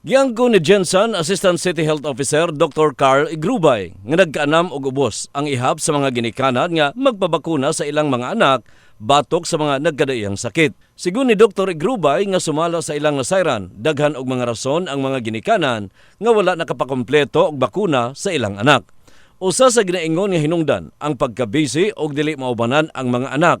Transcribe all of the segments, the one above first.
Giangko ni Jensen, Assistant City Health Officer Dr. Carl Igrubay, nga nagkaanam og ubos ang ihap sa mga ginikanan nga magpabakuna sa ilang mga anak batok sa mga nagkadaiyang sakit. Sigun ni Dr. Igrubay nga sumala sa ilang nasayran, daghan og mga rason ang mga ginikanan nga wala nakapakompleto og bakuna sa ilang anak. Usa sa ginaingon nga hinungdan ang pagkabisi og dili maubanan ang mga anak.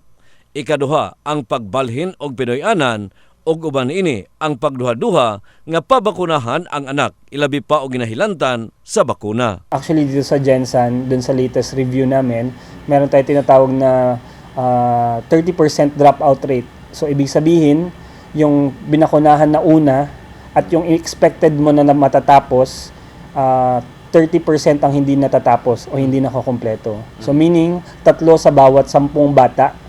Ikaduha ang pagbalhin og pinoy-anan og uban ini ang pagduha-duha nga pabakunahan ang anak ilabi pa og ginahilantan sa bakuna. Actually, dito sa Jensen, dun sa latest review namin, meron tayo tinatawag na ah, 30% dropout rate. So, ibig sabihin, yung binakunahan na una at yung expected mo na, matatapos, ah, 30% ang hindi natatapos o hindi nakakompleto. So, meaning, tatlo sa bawat sampung bata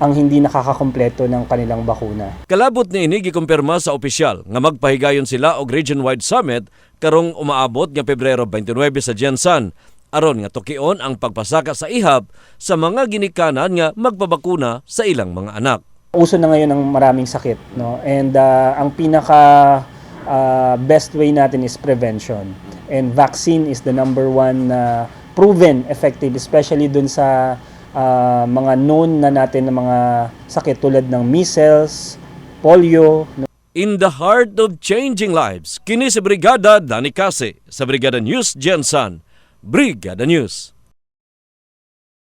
ang hindi nakakakompleto ng kanilang bakuna. Kalabot ni ini gikumpirma sa opisyal nga magpahigayon sila og region-wide summit karong umaabot nga Pebrero 29 sa Jensan aron nga tukion ang pagpasaka sa ihap sa mga ginikanan nga magpabakuna sa ilang mga anak. uso na ngayon ng maraming sakit no and uh, ang pinaka uh, best way natin is prevention and vaccine is the number one uh, proven effective especially dun sa uh, mga known na natin na mga sakit tulad ng measles, polio, In the heart of changing lives, kini si Brigada Dani Case sa Brigada News Jensan. Brigada News.